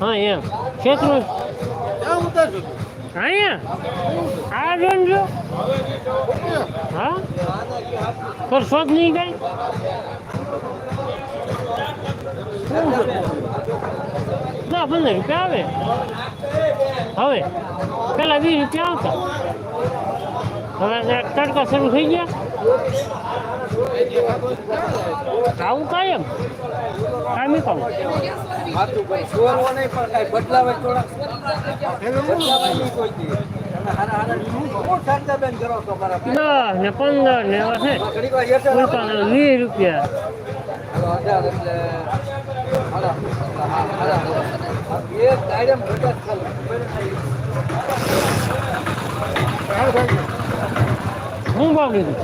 હા, એમ. કેટલું અહીંયા? આ જોન જો. હા? કરશો જ નહીં કઈ દસ પંદર રૂપિયા આવે. હવે, પેલા વીસ રૂપિયા આવતા. હવે તડકા શરૂ થઈ ગયા. આવું કાયમ કાયમી કહું સાચું ભાઈ ચોરવો નહીં પણ કાંઈ બદલાવે? દસ ને પંદર ને એવા છે. વીસ રૂપિયા. હું ભાવ લીધું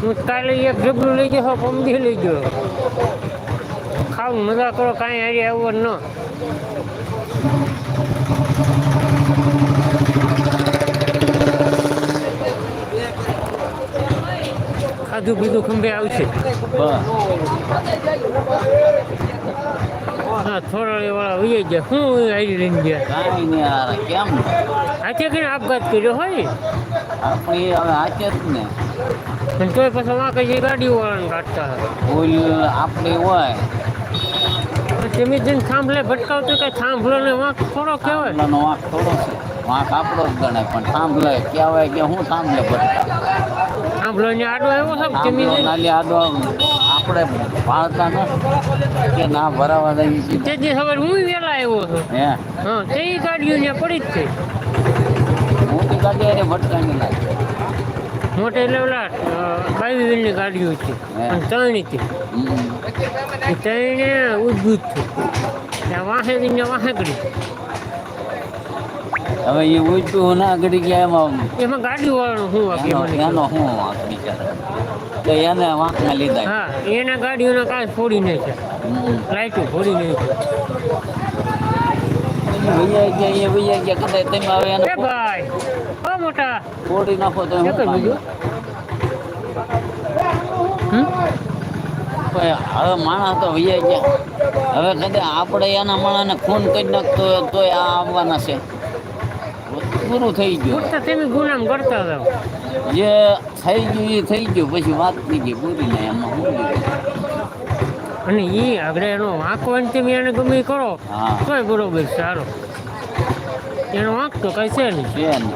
હું કાલે એક ડબલું લઈ ગયો પમદી લઈ ગયો. ખાવું મજા કરો, કાંઈ હારી આવું ન. ખાધું બીજું ખંભે આવશે. હા થોડા વાળા વહી ગયા. શું આવી લઈને ગયા. કેમ? હાથે કઈ આપઘાત કર્યો હોય. આપણે હવે હાચે જ ને. પણ તોય પછી વાંકે જે ગાડી વાળાને કાઢતા ભૂલ આપણી હોય. તમે જેને થાંભલે ભટકાવતો કે થાંભલો ને વાંક થોડો કહેવાય? વાંક થોડો છે. વાંક આપણો જ ગણાય પણ થાંભલે કહેવાય કે હું થાંભલે ભટકા થાંભલો ને આડો આવ્યો છે તમે આડો આવ્યો. આપણે ભાળતા ન કે ના ભરાવા દઈએ તે દી ખબર હું વેલા આવ્યો છું. હે? હા તે ગાડીઓ ને પડી જ છે. મોટી ગાડી અરે ભટકાની લાગે મોટે એટલે ઓલા બાવી વ્હીલની ગાડીઓ છે. અને ત્રણની છે ત્રણે ઉદ્ભૂત છે. ત્યાં વાહે ને વાહે કરી હવે એ ઉલટું ના કરી ગયા એમાં એમાં ગાડી વાળો શું વાગે એનો હું શું વાંક બિચારા તો એને વાંકમાં લીધા. હા એના ગાડીઓના કાંઈ ફોડી નહીં છે. લાઈટો ફોડી નહીં છે. ગયા એ વૈયા ગયા કદાચ તમે હવે એને ભાઈ ઓ મોટા. ફોડી નાખો તો શું શું કર્યું કામ? હમ? કોઈ હવે માણસ તો વૈયા ગયા. હવે કદાચ આપણે એના માણસને ખૂન કરી નાખતો હોય તોય આ આવવાના છે. પૂરું થઈ ગયું. પૂરતા તમે ગુનામ કરતા હતા. જે થઈ ગયું એ થઈ ગયું પછી વાત થઈ ગઈ પૂરી ને એમાં હું અને એ આગળ એનો વાંકો તમે એને ગમે કરો તોય બરોબર સારો. એનો વાંક તો કઈ છે નહીં. છે ને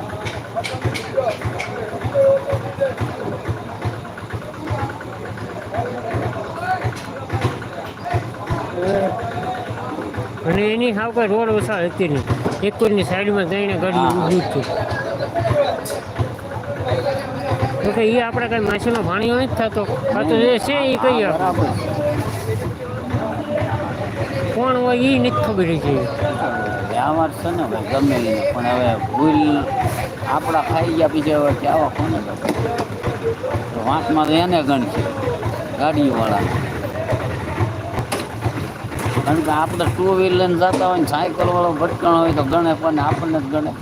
અને એની સાવ કોઈ રોડ વસાળ હતી નહીં. એક કોઈની સાઈડમાં જઈને ગાડી. ઊભી છે તો કે એ આપણે કઈ માછીનો પાણી નથી થતો. આ તો જે છે એ કહીએ કોણ હોય એ નથી ખબર છે વ્યવહાર છે ને ભાઈ ગમે પણ હવે ભૂલ આપણા ખાઈ ગયા બીજા હવે આવા કોને વાંકમાં તો એને ગણશે ગાડીવાળા કારણ કે આપણે ટુ વ્હીલર લઈને જતા હોય ને સાયકલ વાળો ભટકણ હોય તો ગણે પણ આપણને જ ગણે.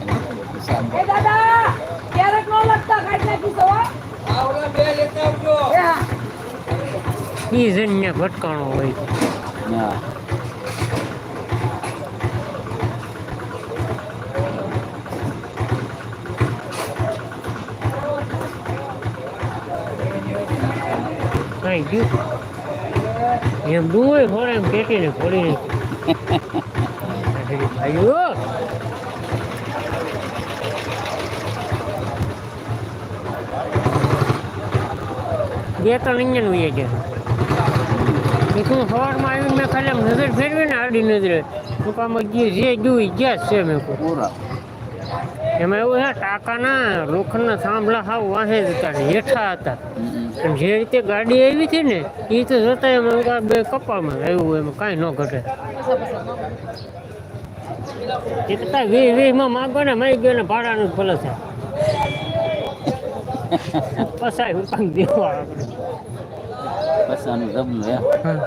ભટકાણો હોય. હા. કાંઈ ગયું? એમ ડુંગળી ફોડે એમ પેટીને ફોડી નાખી ભાઈઓ બે ત્રણ ઉઈએ છે એ તું સવારમાં આવીને મેં ખાલી આમ નજર ફેરવી ને આડી નજરે. હું કામ જે જે જોઈ ગયા છે મેં પૂરા. એમાં એવું છે ટાંકાના રોખના થાંભલા હાવ વાહે જ હતા ને હેઠા હતા. પણ જે રીતે ગાડી આવી છે ને એ તો જોતા એમાં બે કપ્પામાં આવ્યું એમાં કાંઈ ન ઘટે. એકતા કરતા વી વીમાં માગો ને મારી ગયો ને ભાડાનું ભલે છે પસાય ઉપાંગ દેવા આપણે. પસાનું જમનું એમ હા.